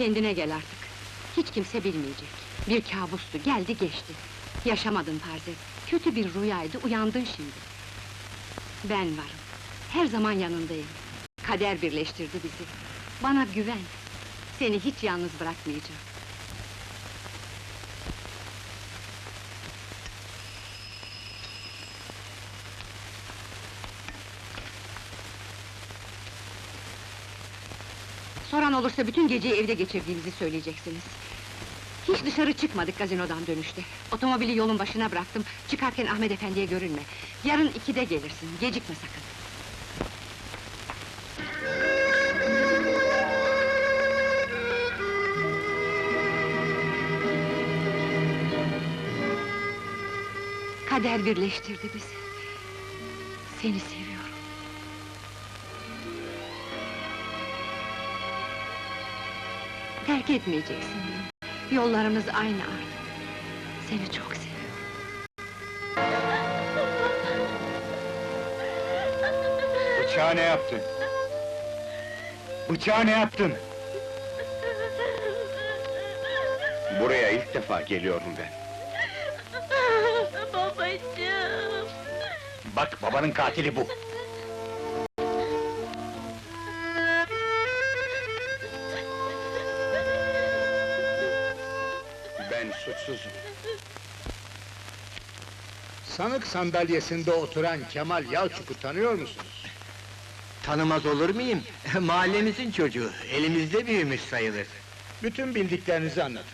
Kendine gel artık. Hiç kimse bilmeyecek. Bir kabustu, geldi geçti. Yaşamadın farz. Kötü bir rüyaydı, uyandın şimdi. Ben varım. Her zaman yanındayım. Kader birleştirdi bizi. Bana güven. Seni hiç yalnız bırakmayacağım. Soran olursa bütün geceyi evde geçirdiğimizi söyleyeceksiniz. Hiç dışarı çıkmadık gazinodan dönüşte. Otomobili yolun başına bıraktım. Çıkarken Ahmet Efendi'ye görünme. Yarın ikide gelirsin, gecikme sakın. Kader birleştirdi bizi. Seni seviyorum. Terk etmeyeceksin beni. Yollarımız aynı artık. Seni çok seviyorum. Bıçağı ne yaptın? Bıçağı ne yaptın? Buraya ilk defa geliyorum ben. Babacığım! Bak babanın katili bu. Suçsuzum. Sanık sandalyesinde oturan Kemal Yalçuk'u tanıyor musunuz? Tanımaz olur muyum? Mahallemizin çocuğu, elimizde büyümüş sayılır. Bütün bildiklerinizi anlatın.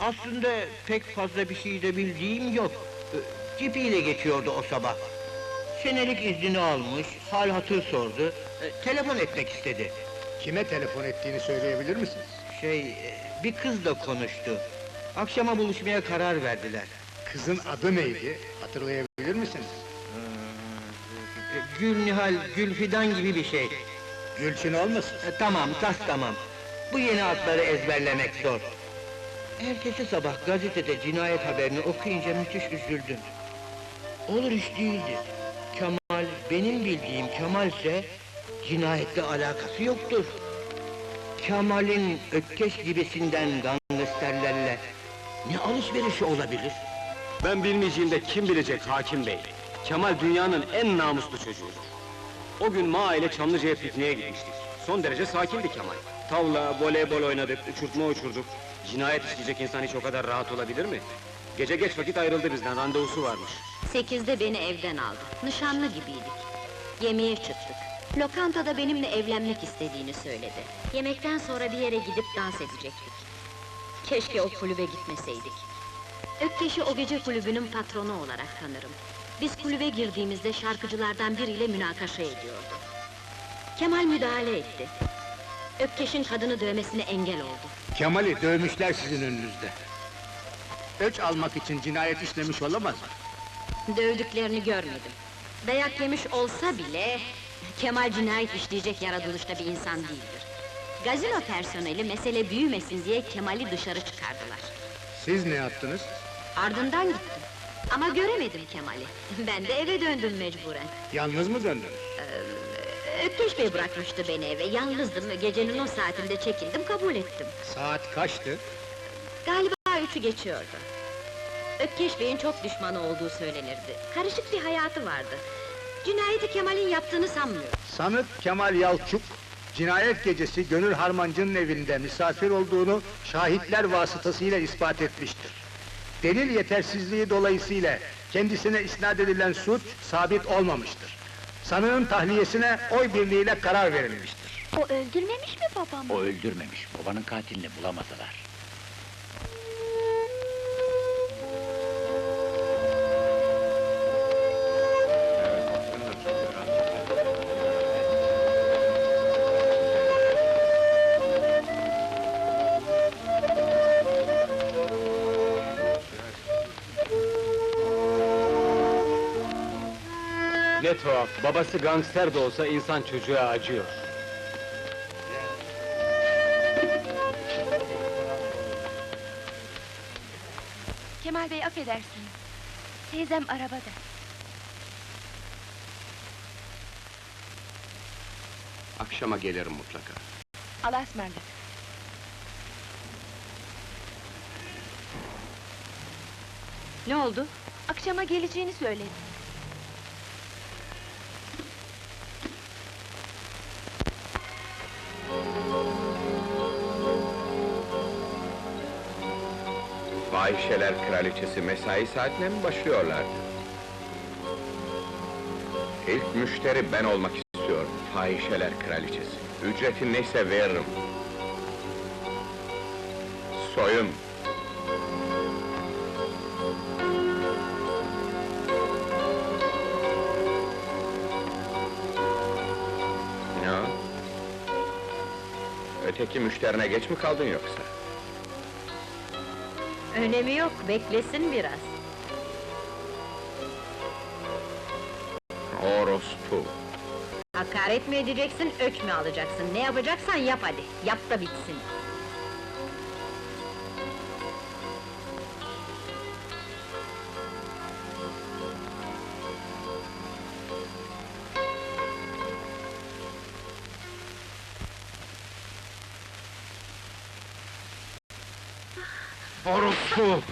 Aslında pek fazla bir şey de bildiğim yok. Ee, Cipiyle geçiyordu o sabah. Senelik iznini almış, hal hatır sordu, e, telefon etmek istedi. Kime telefon ettiğini söyleyebilir misiniz? Şey, e, bir kızla konuştu. Akşama buluşmaya karar verdiler. Kızın adı neydi? Hatırlayabilir misiniz? E, Gül Nihal, Gül Fidan gibi bir şey. Gülçin olmasın? E, tamam, tas tamam. Bu yeni adları ezberlemek zor. Ertesi sabah gazetede cinayet haberini okuyunca müthiş üzüldüm. Olur iş değildi. Kemal, benim bildiğim Kemal ise cinayetle alakası yoktur. Kemal'in Ökkeş gibisinden ne alışverişi olabilir? Ben bilmeyeceğimde kim bilecek hakim bey? Kemal dünyanın en namuslu çocuğudur. O gün Ma ile Çamlıca'ya pikniğe gitmiştik. Son derece sakindi Kemal. Tavla, voleybol oynadık, uçurtma uçurduk. Cinayet işleyecek insan hiç o kadar rahat olabilir mi? Gece geç vakit ayrıldı bizden, randevusu varmış. Sekizde beni evden aldı. Nişanlı gibiydik. Yemeğe çıktık. Lokantada benimle evlenmek istediğini söyledi. Yemekten sonra bir yere gidip dans edecektik. Keşke o kulübe gitmeseydik. Ökkeş'i o gece kulübünün patronu olarak tanırım. Biz kulübe girdiğimizde şarkıcılardan biriyle münakaşa ediyordu. Kemal müdahale etti. Ökkeş'in kadını dövmesine engel oldu. Kemal'i dövmüşler sizin önünüzde. Öç almak için cinayet işlemiş olamaz mı? Dövdüklerini görmedim. Dayak yemiş olsa bile... ...Kemal cinayet işleyecek yaratılışta bir insan değildir. Gazino personeli mesele büyümesin diye Kemal'i dışarı çıkardılar. Siz ne yaptınız? Ardından gittim. Ama göremedim Kemal'i. Ben de eve döndüm mecburen. Yalnız mı döndünüz? Ökkeş Bey bırakmıştı beni eve, yalnızdım. Gecenin o saatinde çekindim, kabul ettim. Saat kaçtı? Galiba üçü geçiyordu. Ökkeş Bey'in çok düşmanı olduğu söylenirdi. Karışık bir hayatı vardı. Cinayeti Kemal'in yaptığını sanmıyorum. Sanık Kemal Yalçuk, cinayet gecesi Gönül Harmancı'nın evinde misafir olduğunu şahitler vasıtasıyla ispat etmiştir. Delil yetersizliği dolayısıyla kendisine isnat edilen suç sabit olmamıştır. Sanığın tahliyesine oy birliğiyle karar verilmiştir. O öldürmemiş mi babamı? O öldürmemiş, babanın katilini bulamadılar. Ne tuhaf, babası gangster de olsa insan çocuğa acıyor. Kemal Bey affedersiniz. Teyzem arabada. Akşama gelirim mutlaka. Allah'a ısmarladık. Ne oldu? Akşama geleceğini söyledi. Fahişeler kraliçesi mesai saatine mi başlıyorlardı? İlk müşteri ben olmak istiyorum. Fahişeler kraliçesi. Ücretin neyse veririm. Soyun. Ne o? Öteki müşterine geç mi kaldın yoksa? Önemi yok, beklesin biraz. Orospu. Hakaret mi edeceksin, öç mü alacaksın? Ne yapacaksan yap hadi, yap da bitsin. Orospu!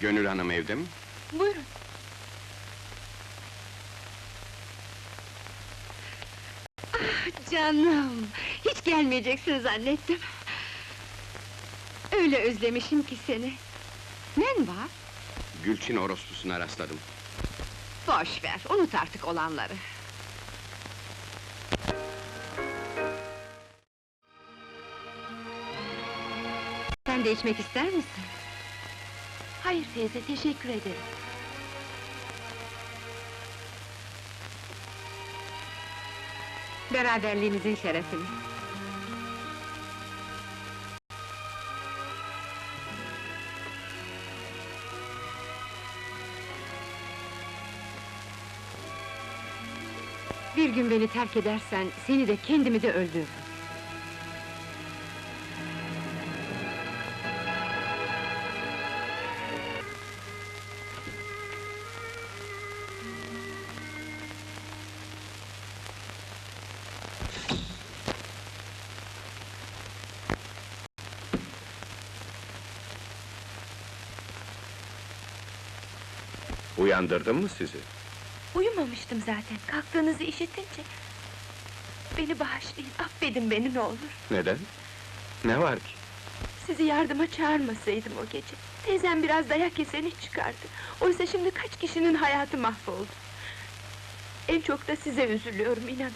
Gönül Hanım evde mi? Buyurun. Canım, hiç gelmeyeceksin zannettim. Öyle özlemişim ki seni. Ne var? Gülçin orospusuna rastladım. Boş ver, unut artık olanları. Sen de içmek ister misin? Hayır teyze, teşekkür ederim. Beraberliğimizin şerefine. Bir gün beni terk edersen, seni de kendimi de öldürürüm. Uyandırdım mı sizi? Uyumamıştım zaten, kalktığınızı işitince. Beni bağışlayın, affedin beni ne olur. Neden? Ne var ki? Sizi yardıma çağırmasaydım o gece. Teyzem biraz dayak yeseni çıkardı. Oysa şimdi kaç kişinin hayatı mahvoldu. En çok da size üzülüyorum inanın.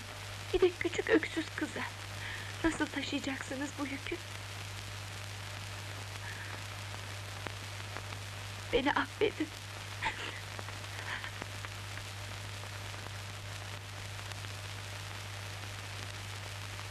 Bir de küçük öksüz kıza. Nasıl taşıyacaksınız bu yükü? Beni affedin.